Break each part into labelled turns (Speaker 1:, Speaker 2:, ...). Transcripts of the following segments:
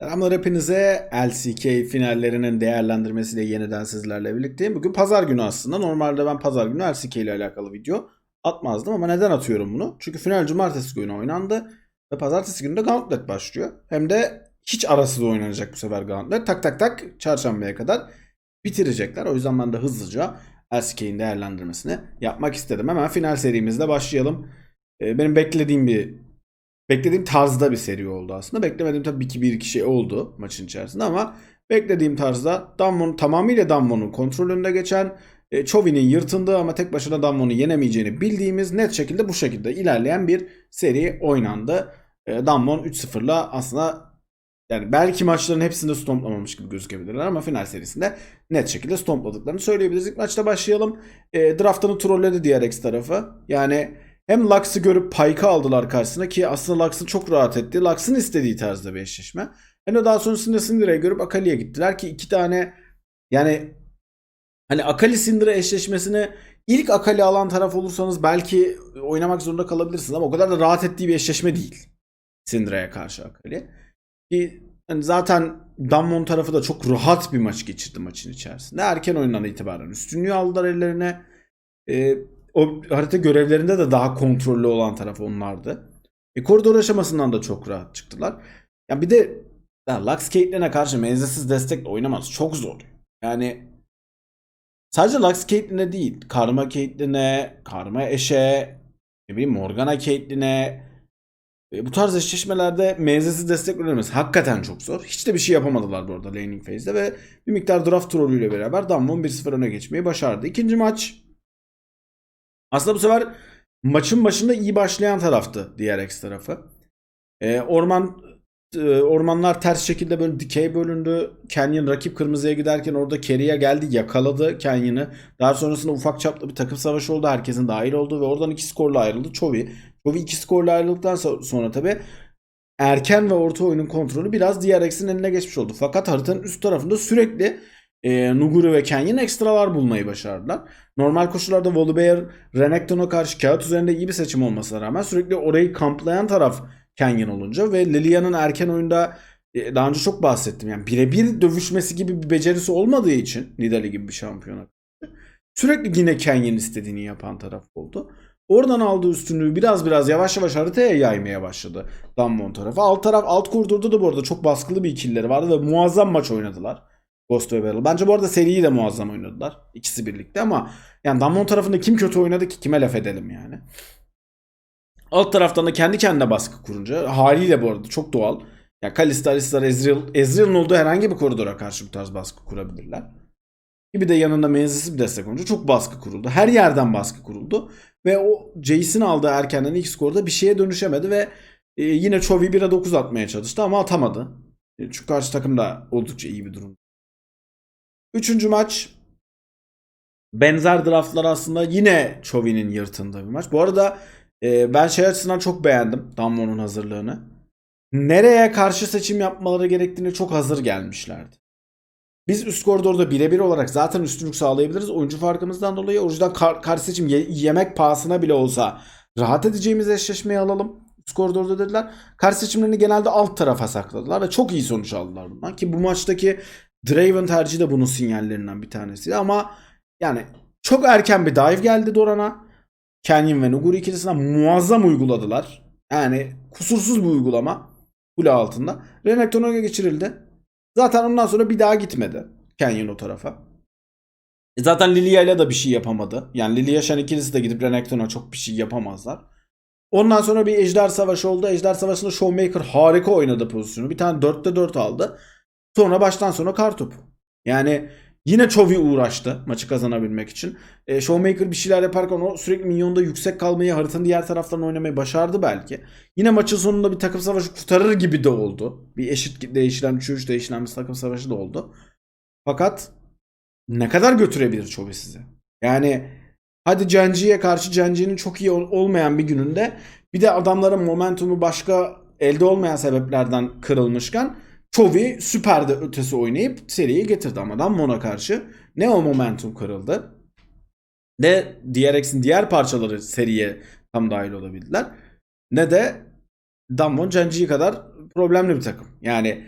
Speaker 1: Selamlar hepinize. LCK finallerinin değerlendirmesiyle yeniden sizlerle birlikteyim. Bugün pazar günü aslında. Normalde ben pazar günü LCK ile alakalı video atmazdım ama neden atıyorum bunu? Çünkü final cumartesi günü oynandı ve pazartesi günü de Gauntlet başlıyor. Hem de hiç arasız oynanacak bu sefer Gauntlet. Tak tak tak çarşambaya kadar bitirecekler. O yüzden ben de hızlıca LCK'in değerlendirmesini yapmak istedim. Hemen final serimizle başlayalım. Ee, Benim beklediğim bir beklediğim tarzda bir seri oldu aslında. Beklemediğim tabii ki bir iki şey oldu maçın içerisinde ama beklediğim tarzda Damwon tamamıyla Damwon'un kontrolünde geçen e, Chovi'nin yırtındığı ama tek başına Damwon'u yenemeyeceğini bildiğimiz net şekilde bu şekilde ilerleyen bir seri oynandı. E, Damwon 3-0'la aslında yani belki maçların hepsinde stomplamamış gibi gözükebilirler ama final serisinde net şekilde stompladıklarını söyleyebiliriz. İlk maçta başlayalım. E, draftını trolledi DRX tarafı. Yani hem Lux'ı görüp Pyke'ı aldılar karşısına ki aslında Lux'ın çok rahat etti. Lux'ın istediği tarzda bir eşleşme. Hem de daha sonrasında Syndra'yı görüp Akali'ye gittiler ki iki tane yani hani Akali Syndra eşleşmesini ilk Akali alan taraf olursanız belki oynamak zorunda kalabilirsiniz ama o kadar da rahat ettiği bir eşleşme değil. Syndra'ya karşı Akali. Ki hani zaten Damwon tarafı da çok rahat bir maç geçirdi maçın içerisinde. Erken oyundan itibaren üstünlüğü aldılar ellerine. Ee, o harita görevlerinde de daha kontrollü olan taraf onlardı. E, koridor aşamasından da çok rahat çıktılar. Ya bir de ya Lux Caitlyn'e karşı menzilsiz destekle oynaması çok zor. Yani sadece Lux Caitlyn'e değil, Karma Caitlyn'e, Karma Eşe, ne bileyim Morgana Caitlyn'e e, bu tarz eşleşmelerde menzilsiz destek vermesi hakikaten çok zor. Hiç de bir şey yapamadılar bu arada laning phase'de ve bir miktar draft trollüyle beraber Damwon 1-0 öne geçmeyi başardı. İkinci maç aslında bu sefer maçın başında iyi başlayan taraftı DRX tarafı. Ee, orman e, ormanlar ters şekilde böyle dikey bölündü. Canyon rakip kırmızıya giderken orada Kerry'e geldi yakaladı Canyon'ı. Daha sonrasında ufak çaplı bir takım savaşı oldu. Herkesin dahil olduğu ve oradan iki skorla ayrıldı Chovy. Chovy iki skorla ayrıldıktan so- sonra tabi erken ve orta oyunun kontrolü biraz DRX'in eline geçmiş oldu. Fakat haritanın üst tarafında sürekli e, Nuguri ve Canyon ekstralar bulmayı başardılar. Normal koşullarda Volibear, Renekton'a karşı kağıt üzerinde iyi bir seçim olmasına rağmen sürekli orayı kamplayan taraf Canyon olunca ve Lilia'nın erken oyunda e, daha önce çok bahsettim. Yani birebir dövüşmesi gibi bir becerisi olmadığı için Nidalee gibi bir şampiyona sürekli yine Canyon istediğini yapan taraf oldu. Oradan aldığı üstünlüğü biraz biraz yavaş yavaş haritaya yaymaya başladı Damwon tarafı. Alt taraf alt koridorda da bu arada çok baskılı bir ikilileri vardı ve muazzam maç oynadılar. Ghost ve Battle. Bence bu arada seriyi de muazzam oynadılar. İkisi birlikte ama yani Damwon tarafında kim kötü oynadı ki kime laf edelim yani. Alt taraftan da kendi kendine baskı kurunca haliyle bu arada çok doğal. Ya Kalista, Alistar, Ezreal, Ezreal'ın olduğu herhangi bir koridora karşı bu tarz baskı kurabilirler. Bir de yanında menzilsiz bir destek olunca çok baskı kuruldu. Her yerden baskı kuruldu. Ve o Jace'in aldığı erkenden ilk skorda bir şeye dönüşemedi ve e, yine Chovy 1'e 9 atmaya çalıştı ama atamadı. E, Çünkü karşı takım da oldukça iyi bir durum. Üçüncü maç benzer draftlar aslında yine Chovy'nin yırtındığı bir maç. Bu arada e, ben şey açısından çok beğendim Damwon'un hazırlığını. Nereye karşı seçim yapmaları gerektiğini çok hazır gelmişlerdi. Biz üst koridorda birebir olarak zaten üstünlük sağlayabiliriz. Oyuncu farkımızdan dolayı o yüzden kar, karşı seçim ye- yemek pahasına bile olsa rahat edeceğimiz eşleşmeyi alalım. Üst koridorda dediler. Karşı seçimlerini genelde alt tarafa sakladılar ve çok iyi sonuç aldılar bundan. Ki bu maçtaki Draven tercihi de bunun sinyallerinden bir tanesiydi ama yani çok erken bir dive geldi Doran'a. Canyon ve Nuguri ikilisine muazzam uyguladılar. Yani kusursuz bir uygulama. Kule altında. Renekton öne geçirildi. Zaten ondan sonra bir daha gitmedi. Canyon o tarafa. E zaten Lilia ile de bir şey yapamadı. Yani Lilia Shen ikilisi de gidip Renekton'a çok bir şey yapamazlar. Ondan sonra bir Ejder Savaşı oldu. Ejder Savaşı'nda Showmaker harika oynadı pozisyonu. Bir tane 4'te 4 aldı. Sonra baştan sona kartopu. Yani yine Chovy uğraştı maçı kazanabilmek için. E, Showmaker bir şeyler yaparken o sürekli minyonda yüksek kalmayı haritanın diğer taraflarına oynamayı başardı belki. Yine maçın sonunda bir takım savaşı kurtarır gibi de oldu. Bir eşit değişilen 3-3 değişilen bir takım savaşı da oldu. Fakat ne kadar götürebilir Chovy size? Yani hadi Cenci'ye karşı Cenci'nin çok iyi ol- olmayan bir gününde bir de adamların momentumu başka elde olmayan sebeplerden kırılmışken Chovy süper de ötesi oynayıp seriyi getirdi ama Damwon'a karşı ne o momentum kırıldı ne DRX'in diğer parçaları seriye tam dahil olabildiler ne de Damwon Genji kadar problemli bir takım. Yani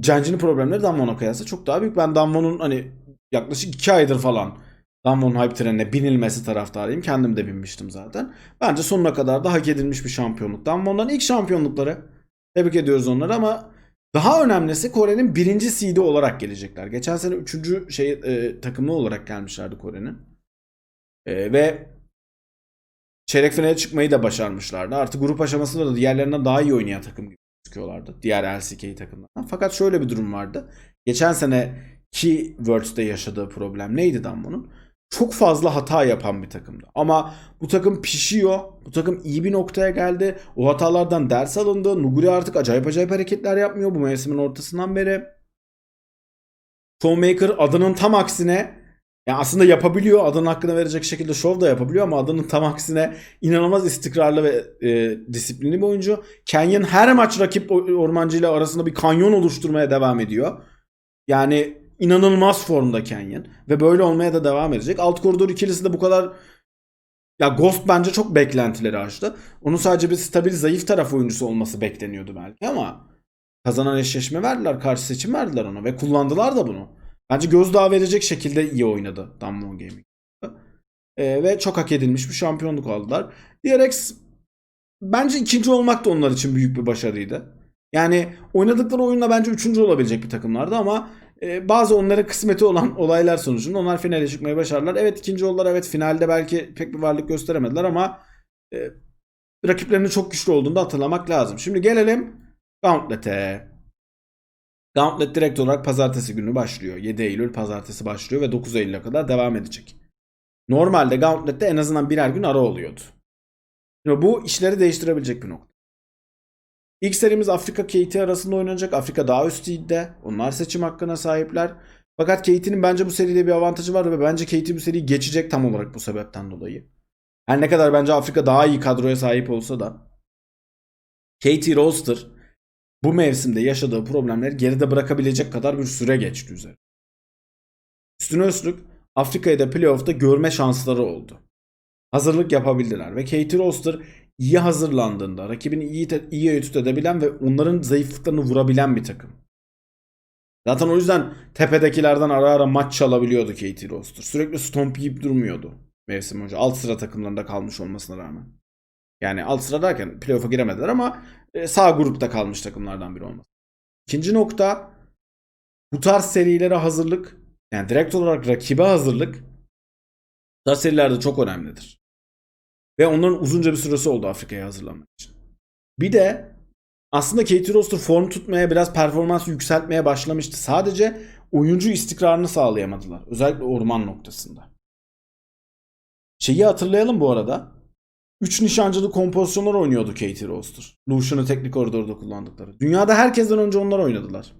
Speaker 1: Canci'nin problemleri Damwon'a kıyasla çok daha büyük. Ben Damwon'un hani yaklaşık 2 aydır falan Damwon hype trenine binilmesi taraftarıyım. Kendim de binmiştim zaten. Bence sonuna kadar da hak edilmiş bir şampiyonluk. Damwon'dan ilk şampiyonlukları. Tebrik ediyoruz onları ama daha önemlisi Kore'nin birinci seed'i olarak gelecekler. Geçen sene üçüncü şey e, takımı olarak gelmişlerdi Kore'nin. E, ve çeyrek finale çıkmayı da başarmışlardı. Artık grup aşamasında da diğerlerinden daha iyi oynayan takım gibi gözüküyorlardı. Diğer LCK takımlarından. Fakat şöyle bir durum vardı. Geçen sene ki Worlds'te yaşadığı problem neydi Damwon'un? Çok fazla hata yapan bir takımdı. Ama bu takım pişiyor. Bu takım iyi bir noktaya geldi. O hatalardan ders alındı. Nuguri artık acayip acayip hareketler yapmıyor bu mevsimin ortasından beri. Showmaker adının tam aksine yani aslında yapabiliyor. Adının hakkını verecek şekilde şov da yapabiliyor ama adının tam aksine inanılmaz istikrarlı ve e, disiplinli bir oyuncu. Canyon her maç rakip ormancı ile arasında bir kanyon oluşturmaya devam ediyor. Yani inanılmaz formda Canyon ve böyle olmaya da devam edecek. Alt koridor ikilisi de bu kadar ya Ghost bence çok beklentileri aştı. Onun sadece bir stabil zayıf taraf oyuncusu olması bekleniyordu belki ama kazanan eşleşme verdiler, karşı seçim verdiler ona ve kullandılar da bunu. Bence gözdağı verecek şekilde iyi oynadı Damwon Gaming. Ee, ve çok hak edilmiş bir şampiyonluk aldılar. DRX bence ikinci olmak da onlar için büyük bir başarıydı. Yani oynadıkları oyunla bence üçüncü olabilecek bir takımlardı ama e, bazı onların kısmeti olan olaylar sonucunda onlar finale çıkmayı başardılar. Evet ikinci oldular. Evet finalde belki pek bir varlık gösteremediler ama e, rakiplerinin çok güçlü olduğunu da hatırlamak lazım. Şimdi gelelim Gauntlet'e. Gauntlet direkt olarak pazartesi günü başlıyor. 7 Eylül pazartesi başlıyor ve 9 Eylül'e kadar devam edecek. Normalde Gauntlet'te en azından birer gün ara oluyordu. Şimdi bu işleri değiştirebilecek bir nokta. İlk serimiz Afrika KT arasında oynanacak. Afrika daha üst ligde. Onlar seçim hakkına sahipler. Fakat KT'nin bence bu seride bir avantajı var ve bence KT bu seriyi geçecek tam olarak bu sebepten dolayı. Her ne kadar bence Afrika daha iyi kadroya sahip olsa da KT roster bu mevsimde yaşadığı problemleri geride bırakabilecek kadar bir süre geçti üzerine. Üstüne üstlük Afrika'yı da playoff'ta görme şansları oldu. Hazırlık yapabildiler ve KT roster iyi hazırlandığında, rakibini iyi, iyi etüt edebilen ve onların zayıflıklarını vurabilen bir takım. Zaten o yüzden tepedekilerden ara ara maç çalabiliyordu KT roster. Sürekli stomp yiyip durmuyordu mevsim önce. Alt sıra takımlarında kalmış olmasına rağmen. Yani alt sıra derken playoff'a giremediler ama e, sağ grupta kalmış takımlardan biri olması. İkinci nokta bu tarz serilere hazırlık yani direkt olarak rakibe hazırlık bu tarz serilerde çok önemlidir. Ve onların uzunca bir süresi oldu Afrika'ya hazırlanmak için. Bir de aslında Katie Roster form tutmaya biraz performans yükseltmeye başlamıştı. Sadece oyuncu istikrarını sağlayamadılar. Özellikle orman noktasında. Şeyi hatırlayalım bu arada. 3 nişancılı kompozisyonlar oynuyordu Katie Roster. Lucian'ı teknik koridorda kullandıkları. Dünyada herkesten önce onlar oynadılar.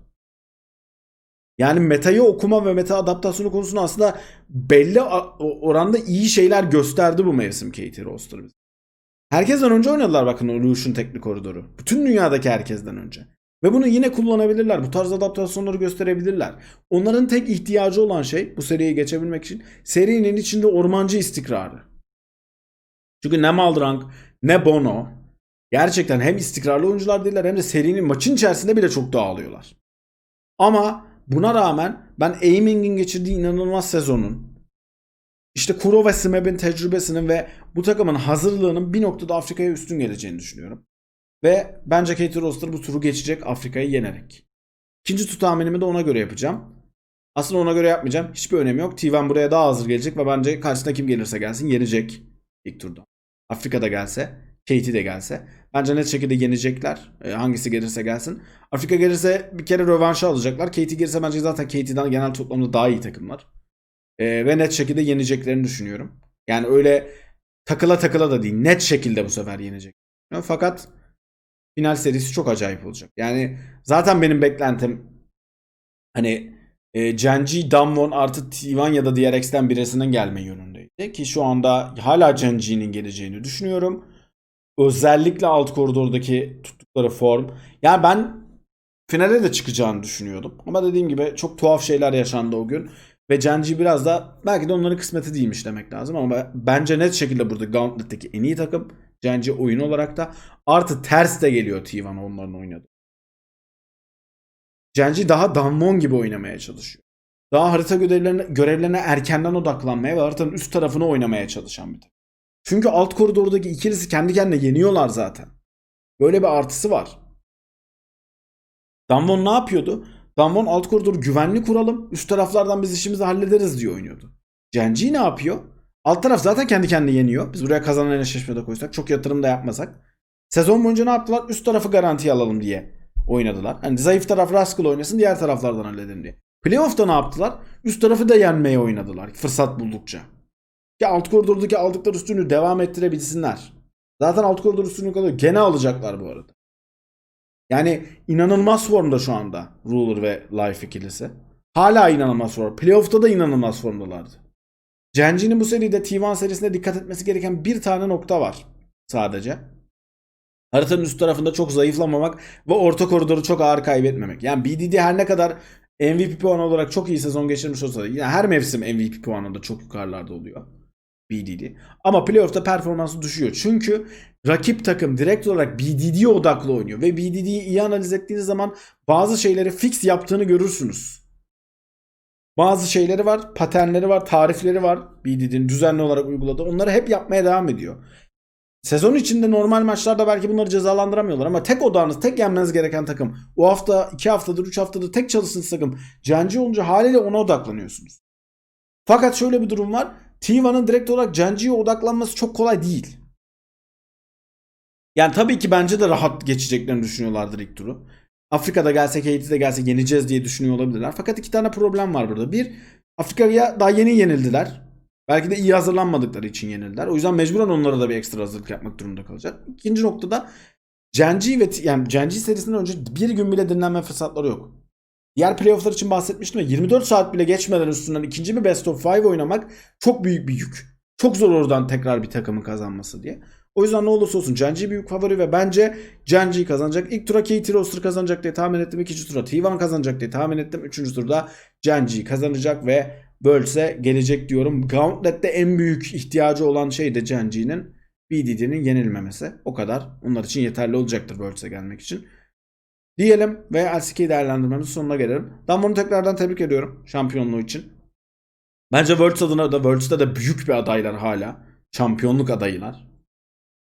Speaker 1: Yani metayı okuma ve meta adaptasyonu konusunda aslında belli oranda iyi şeyler gösterdi bu mevsim Katie Roster bize. Herkesten önce oynadılar bakın o Lucian teknik koridoru. Bütün dünyadaki herkesten önce. Ve bunu yine kullanabilirler. Bu tarz adaptasyonları gösterebilirler. Onların tek ihtiyacı olan şey bu seriyi geçebilmek için serinin içinde ormancı istikrarı. Çünkü ne Maldrang ne Bono gerçekten hem istikrarlı oyuncular değiller hem de serinin maçın içerisinde bile çok dağılıyorlar. Ama buna rağmen ben Aiming'in geçirdiği inanılmaz sezonun işte Kuro ve Smeb'in tecrübesinin ve bu takımın hazırlığının bir noktada Afrika'ya üstün geleceğini düşünüyorum. Ve bence Katie Roster bu turu geçecek Afrika'yı yenerek. İkinci tur de ona göre yapacağım. Aslında ona göre yapmayacağım. Hiçbir önemi yok. T1 buraya daha hazır gelecek ve bence karşısına kim gelirse gelsin yenecek ilk turda. Afrika'da gelse, Katie de gelse. Bence net şekilde yenecekler. E, hangisi gelirse gelsin. Afrika gelirse bir kere rövanşı alacaklar. Katie gelirse bence zaten Katie'den genel toplamda daha iyi takımlar. E, ve net şekilde yeneceklerini düşünüyorum. Yani öyle takıla takıla da değil. Net şekilde bu sefer yenecek. Fakat final serisi çok acayip olacak. Yani zaten benim beklentim hani e, Genji, Damwon artı T1 ya da DRX'ten birisinin gelme yönündeydi. Ki şu anda hala Genji'nin geleceğini düşünüyorum. Özellikle alt koridordaki tuttukları form. Yani ben finale de çıkacağını düşünüyordum. Ama dediğim gibi çok tuhaf şeyler yaşandı o gün. Ve Genji biraz da belki de onların kısmeti değilmiş demek lazım ama bence net şekilde burada Gauntlet'teki en iyi takım. Genji oyun olarak da artı ters de geliyor T1 onların oynadı. Genji daha Danwon gibi oynamaya çalışıyor. Daha harita görevlerine, görevlerine erkenden odaklanmaya ve haritanın üst tarafını oynamaya çalışan bir takım. Çünkü alt koridordaki ikilisi kendi kendine yeniyorlar zaten. Böyle bir artısı var. Danwon ne yapıyordu? Danwon alt koridoru güvenli kuralım. Üst taraflardan biz işimizi hallederiz diye oynuyordu. Genji ne yapıyor? Alt taraf zaten kendi kendine yeniyor. Biz buraya kazanan eşleşmede koysak. Çok yatırım da yapmasak. Sezon boyunca ne yaptılar? Üst tarafı garantiye alalım diye oynadılar. Hani zayıf taraf rastgele oynasın diğer taraflardan halledelim diye. Playoff'ta ne yaptılar? Üst tarafı da yenmeye oynadılar. Fırsat buldukça. Ki alt koridordaki aldıkları üstünlüğü devam ettirebilsinler. Zaten alt koridor üstünlüğü kalıyor. Gene alacaklar bu arada. Yani inanılmaz formda şu anda Ruler ve Life ikilisi. Hala inanılmaz form. Playoff'ta da inanılmaz formdalardı. Genji'nin bu seride T1 serisinde dikkat etmesi gereken bir tane nokta var sadece. Haritanın üst tarafında çok zayıflamamak ve orta koridoru çok ağır kaybetmemek. Yani BDD her ne kadar MVP puanı olarak çok iyi sezon geçirmiş olsa da yine her mevsim MVP puanında çok yukarılarda oluyor. BDD. Ama playoff'ta performansı düşüyor. Çünkü rakip takım direkt olarak BDD'ye odaklı oynuyor. Ve BDD'yi iyi analiz ettiğiniz zaman bazı şeyleri fix yaptığını görürsünüz. Bazı şeyleri var, paternleri var, tarifleri var. BDD'nin düzenli olarak uyguladığı. Onları hep yapmaya devam ediyor. Sezon içinde normal maçlarda belki bunları cezalandıramıyorlar ama tek odağınız, tek yenmeniz gereken takım. O hafta, iki haftadır, üç haftadır tek çalışsın takım. Cenci olunca haliyle ona odaklanıyorsunuz. Fakat şöyle bir durum var. T1'ın direkt olarak Genji'ye odaklanması çok kolay değil. Yani tabii ki bence de rahat geçeceklerini düşünüyorlardır ilk turu. Afrika'da gelse, Haiti'de gelse yeneceğiz diye düşünüyor olabilirler. Fakat iki tane problem var burada. Bir, Afrika'ya daha yeni yenildiler. Belki de iyi hazırlanmadıkları için yenildiler. O yüzden mecburen onlara da bir ekstra hazırlık yapmak durumunda kalacak. İkinci noktada Genji ve yani Genji serisinden önce bir gün bile dinlenme fırsatları yok. Diğer playofflar için bahsetmiştim ya 24 saat bile geçmeden üstünden ikinci bir best of 5 oynamak çok büyük bir yük. Çok zor oradan tekrar bir takımın kazanması diye. O yüzden ne olursa olsun Genji büyük favori ve bence Genji kazanacak. İlk tura KT Roster kazanacak diye tahmin ettim. İkinci tura T1 kazanacak diye tahmin ettim. Üçüncü turda Genji kazanacak ve Worlds'e gelecek diyorum. Gauntlet'te en büyük ihtiyacı olan şey de Genji'nin BDD'nin yenilmemesi. O kadar. Onlar için yeterli olacaktır Worlds'e gelmek için. Diyelim ve LCK'yi değerlendirmemizin sonuna gelelim. Damwon'u tekrardan tebrik ediyorum şampiyonluğu için. Bence Worlds adına da Worlds'te de büyük bir adaylar hala. Şampiyonluk adayılar.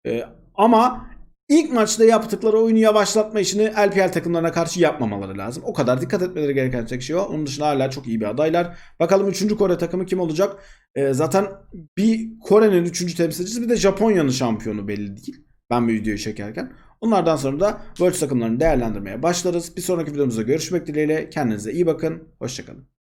Speaker 1: Ee, ama ilk maçta yaptıkları oyunu yavaşlatma işini LPL takımlarına karşı yapmamaları lazım. O kadar dikkat etmeleri gereken tek şey o. Onun dışında hala çok iyi bir adaylar. Bakalım 3. Kore takımı kim olacak? Ee, zaten bir Kore'nin 3. temsilcisi bir de Japonya'nın şampiyonu belli değil. Ben bir videoyu çekerken. Onlardan sonra da World takımlarını değerlendirmeye başlarız. Bir sonraki videomuzda görüşmek dileğiyle. Kendinize iyi bakın. Hoşçakalın.